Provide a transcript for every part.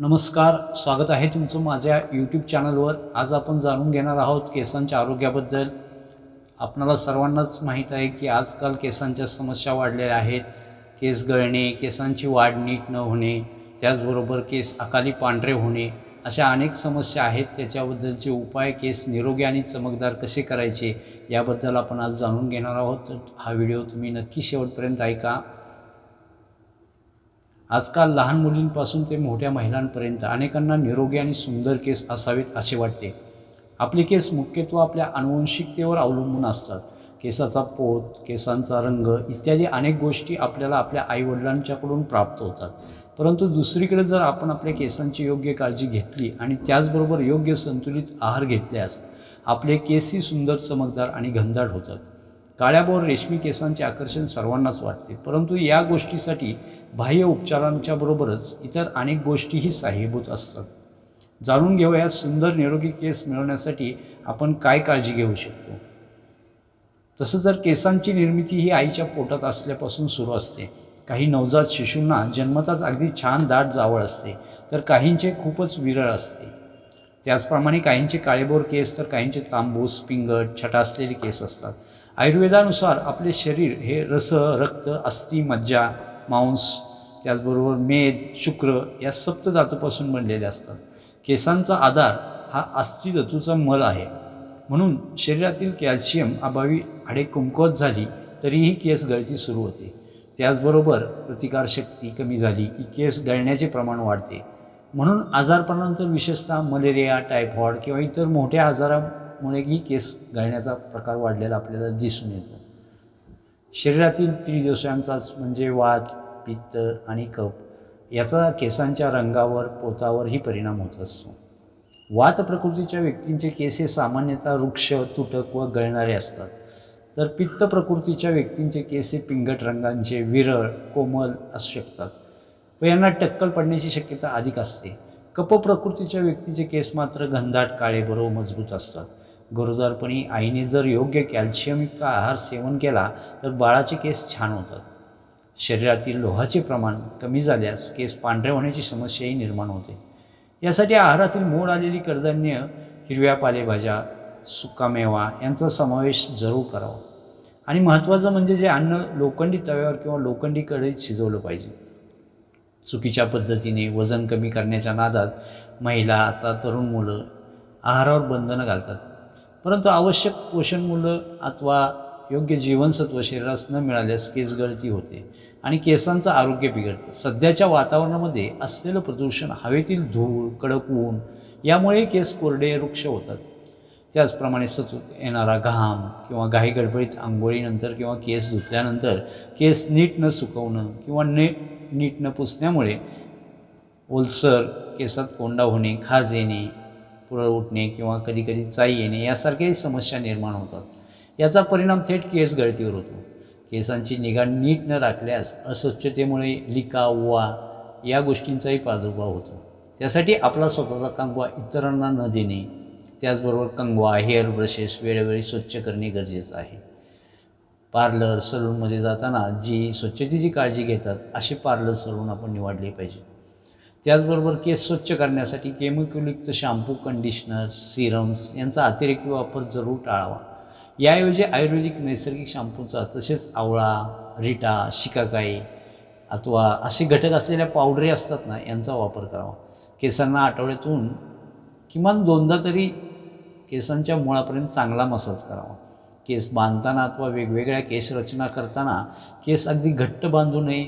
नमस्कार स्वागत आहे तुमचं माझ्या यूट्यूब चॅनलवर आज आपण जाणून घेणार आहोत केसांच्या आरोग्याबद्दल. आपणाला सर्वांनाच माहीत आहे की आजकाल केसांच्या समस्या वाढलेल्या आहेत. केस गळणे केसांची वाढ नीट न होणे त्याचबरोबर केस अकाली पांढरे होणे अशा अनेक समस्या आहेत. त्याच्याबद्दलचे उपाय केस निरोगी आणि चमकदार कसे करायचे याबद्दल आपण आज जाणून घेणार आहोत. तर हा व्हिडिओ तुम्ही नक्की शेवटपर्यंत ऐका. आजकाल लहान मुलींपासून ते मोठ्या महिलांपर्यंत अनेकांना निरोगी आणि सुंदर केस असावेत असे वाटते. आपले केस मुख्यत्व आपल्या अनुवंशिकतेवर अवलंबून असतात. केसाचा पोत केसांचा रंग इत्यादी अनेक गोष्टी आपल्याला आपल्या आईवडिलांच्याकडून प्राप्त होतात. परंतु दुसरीकडे जर आपण आपल्या केसांची योग्य काळजी घेतली आणि त्याचबरोबर योग्य संतुलित आहार घेतल्यास आपले केसही सुंदर चमकदार आणि घनदाट होतात. काळ्याबोर रेशमी केसांचे आकर्षण सर्वांनाच वाटते. परंतु या गोष्टीसाठी बाह्य उपचारांच्या बरोबरच इतर अनेक गोष्टीही साहेबूत असतात. जाणून घेऊया सुंदर निरोगी केस मिळवण्यासाठी आपण काय काळजी घेऊ शकतो? तसं तर केसांची निर्मिती ही आईच्या पोटात असल्यापासून सुरू असते. काही नवजात शिशूंना जन्मताच अगदी छान दाट जावळ असते तर काहींचे खूपच विरळ असते. त्याचप्रमाणे काहींचे काळेबोर केस तर काहींचे तांबूस पिंगट छटा असलेले केस असतात. आयुर्वेदानुसार आपले शरीर हे रस रक्त अस्थि मज्जा मांस त्याचबरोबर मेद शुक्र या सप्तधातूपासून बनलेले असतात. केसांचा आधार हा अस्थिधातूचा मल आहे. म्हणून शरीरातील कॅल्शियम अभावी हाडे कुमकुवत झाली तरीही केस गळती सुरू होते. त्याचबरोबर प्रतिकारशक्ती कमी झाली की केस गळण्याचे प्रमाण वाढते. म्हणून आजारपणानंतर विशेषतः मलेरिया टायफॉइड किंवा इतर मोठ्या आजारा ही केस गळण्याचा प्रकार वाढलेला आपल्याला दिसून येतो. शरीरातील त्रिदोषांचाच म्हणजे वात पित्त आणि कप याचा केसांच्या रंगावर पोतावरही परिणाम होत असतो. वात प्रकृतीच्या व्यक्तींचे केस हे सामान्यतः वृक्ष तुटक व गळणारे असतात. तर पित्त प्रकृतीच्या व्यक्तींचे केस हे पिंगट रंगांचे विरळ कोमल असू शकतात व यांना टक्कल पडण्याची शक्यता अधिक असते. कप प्रकृतीच्या व्यक्तीचे केस मात्र घनदाट काळे बरोबर मजबूत असतात. गरोदरपणी आईने जर योग्य कॅल्शियमयुक्त आहार सेवन केला तर बाळाचे केस छान होतात. शरीरातील लोहाचे प्रमाण कमी झाल्यास केस पांढरे होण्याची समस्याही निर्माण होते. यासाठी आहारातील मोड आलेली कडधान्य हिरव्या पालेभाज्या सुकामेवा यांचा समावेश जरूर करावा. आणि महत्त्वाचं म्हणजे जे अन्न लोखंडी तव्यावर किंवा लोखंडी कढईत शिजवलं पाहिजे. चुकीच्या पद्धतीने वजन कमी करण्याच्या नादात महिला आता तरुण मुलं आहारावर बंधनं घालतात. परंतु आवश्यक पोषण मूल अथवा योग्य जीवनसत्व शरीरास न मिळाल्यास केस गळती होते आणि केसांचं आरोग्य बिघडतं. सध्याच्या वातावरणामध्ये असलेलं प्रदूषण हवेतील धूळ कडक ऊन यामुळे केस कोरडे वृक्ष होतात. त्याचप्रमाणे सतत येणारा घाम किंवा घाई गडबडीत आंघोळीनंतर किंवा केस धुतल्यानंतर केस नीट न सुकवणं किंवा ने नीट न पुसण्यामुळे ओलसर केसात कोंडा होणे खाज येणे पुरळ उठणे किंवा कधीकधी चाई येणे यासारख्याही समस्या निर्माण होतात. याचा परिणाम थेट केस गळतीवर होतो. केसांची निगा नीट न राखल्यास अस्वच्छतेमुळे लिका ओवा या गोष्टींचाही प्रादुर्भाव होतो. त्यासाठी आपला स्वतःचा कंगवा इतरांना न देणे त्याचबरोबर कंगवा हेअर ब्रशेस वेळोवेळी स्वच्छ करणे गरजेचं आहे. पार्लर सलूनमध्ये जाताना जी स्वच्छतेची काळजी घेतात असे पार्लर सलून आपण निवडले पाहिजे त्याचबरोबर केस स्वच्छ करण्यासाठी केमिकलयुक्त शॅम्पू कंडिशनर सिरम्स यांचा अतिरेकी वापर जरूर टाळावा. याऐवजी आयुर्वेदिक नैसर्गिक शॅम्पूचा तसेच आवळा रिटा शिकाकाई अथवा असे घटक असलेल्या पावडरी असतात ना यांचा वापर करावा. केसांना आठवड्यातून किमान दोनदा तरी केसांच्या मुळापर्यंत चांगला मसाज करावा. केस बांधताना अथवा वेगवेगळ्या केस रचना करताना केस अगदी घट्ट बांधू नये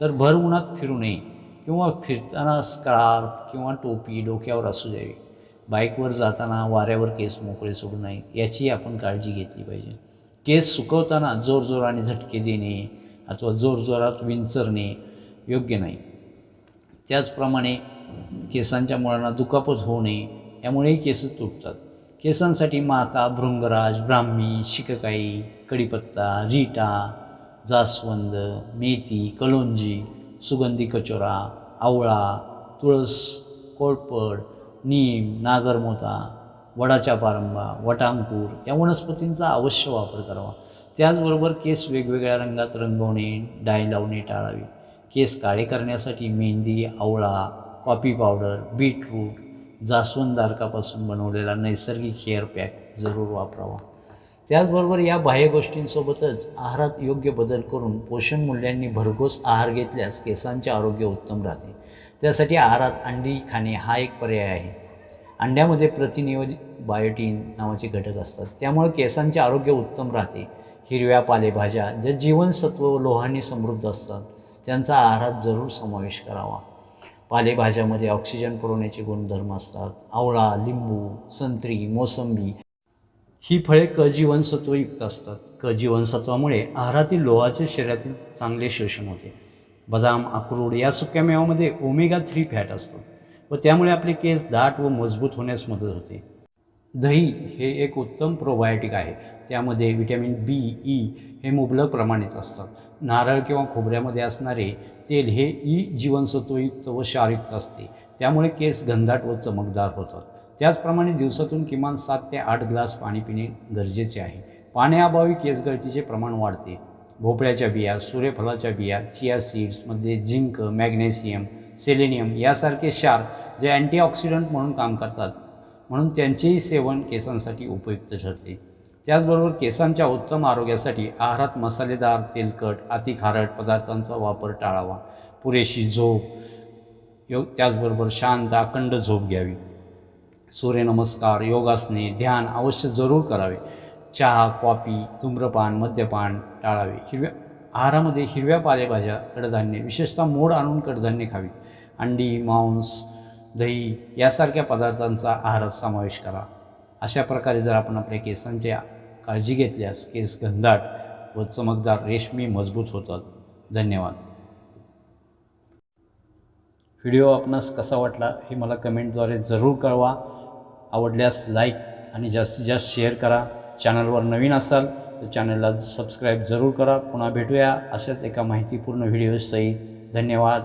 तर भर उन्हात फिरू नये. किंवा फिरताना स्कार्फ किंवा टोपी डोक्यावर असू द्यावी बाईकवर जाताना वाऱ्यावर केस मोकळे सोडू नये याची आपण काळजी घेतली पाहिजे. केस सुकवताना जोरजोराने झटके देणे अथवा जोरजोरात विंचरणे योग्य नाही. त्याचप्रमाणे केसांच्या मुळांना दुखापत होऊ नये यामुळेही केस तुटतात. केसांसाठी माका भृंगराज ब्राह्मी शिककाई कडीपत्ता रीटा जास्वंद मेथी कलोंजी सुगंधी कचोरा आवळा तुळस कोळपड नीम नागरमोता वडाच्या पारंबा वटांकूर या वनस्पतींचा अवश्य वापर करावा. त्याचबरोबर केस वेगवेगळ्या रंगात रंगवणे डाय लावणे टाळावे. केस काळे करण्यासाठी मेहंदी आवळा कॉफी पावडर बीटरूट जास्वंदारकापासून बनवलेला नैसर्गिक हेअर पॅक जरूर वापरावा. त्याचबरोबर या बाह्य गोष्टींसोबतच आहारात योग्य बदल करून पोषण मूल्यांनी भरघोस आहार घेतल्यास केसांचे आरोग्य उत्तम राहते. त्यासाठी आहारात अंडी खाणे हा एक पर्याय आहे. अंड्यामध्ये प्रतिनियोजित बायोटीन नावाचे घटक असतात. त्यामुळे केसांचे आरोग्य उत्तम राहते. हिरव्या पालेभाज्या ज्या जीवनसत्व व लोहांनी समृद्ध असतात त्यांचा आहारात जरूर समावेश करावा. पालेभाज्यामध्ये ऑक्सिजन पुरवण्याचे गुणधर्म असतात. आवळा लिंबू संत्री मोसंबी ही फळे क जीवनसत्वयुक्त असतात. क जीवनसत्वामुळे आहारातील लोहाचे शरीरातील चांगले शोषण होते. बदाम अक्रोड या सुक्या मेवामध्ये ओमेगा थ्री फॅट असतं व त्यामुळे आपले केस दाट व मजबूत होण्यास मदत होते. दही हे एक उत्तम प्रोबायोटिक आहे. त्यामध्ये विटॅमिन बी ई हे मुबलक प्रमाणात असतात. नारळ किंवा खोबऱ्यामध्ये असणारे तेल हे ई जीवनसत्वयुक्त व क्षारयुक्त असते. त्यामुळे केस घनदाट व चमकदार होतात. त्याचप्रमाणे दिवसातून किमान सात ते आठ ग्लास पाणी पिणे गरजेचे आहे. पाण्याअभावी केसगळतीचे प्रमाण वाढते. भोपळ्याच्या बिया सूर्यफलाच्या बिया चिया सीड्समध्ये झिंक मॅग्नेशियम सेलेनियम यासारखे क्षार जे अँटीऑक्सिडंट म्हणून काम करतात. म्हणून त्यांचेही सेवन केसांसाठी उपयुक्त ठरते. त्याचबरोबर केसांच्या उत्तम आरोग्यासाठी आहारात मसालेदार तेलकट अतिखारट पदार्थांचा वापर टाळावा. पुरेशी झोप योग त्याचबरोबर शांत अखंड झोप घ्यावी. सूर्यनमस्कार योगासने ध्यान अवश्य जरूर करावे. चहा कॉफी धूम्रपान मद्यपान टाळावे. हिरव्या आहारामध्ये हिरव्या पालेभाज्या कडधान्ये विशेषतः मोड आणून कडधान्ये खावी. अंडी मांस दही यासारख्या पदार्थांचा आहारात समावेश करा. अशा प्रकारे जर आपण आपल्या केसांची काळजी घेतल्यास केस घनदाट व चमकदार रेशमी मजबूत होतात. धन्यवाद. व्हिडिओ आपणास कसा वाटला हे मला कमेंटद्वारे जरूर कळवा. आवडल्यास लाईक आणि जास्तीत जास्त शेअर करा. चॅनलवर नवीन असाल तर चॅनलला सबस्क्राईब जरूर करा. पुन्हा भेटूया अशाच एका माहितीपूर्ण व्हिडिओसही धन्यवाद.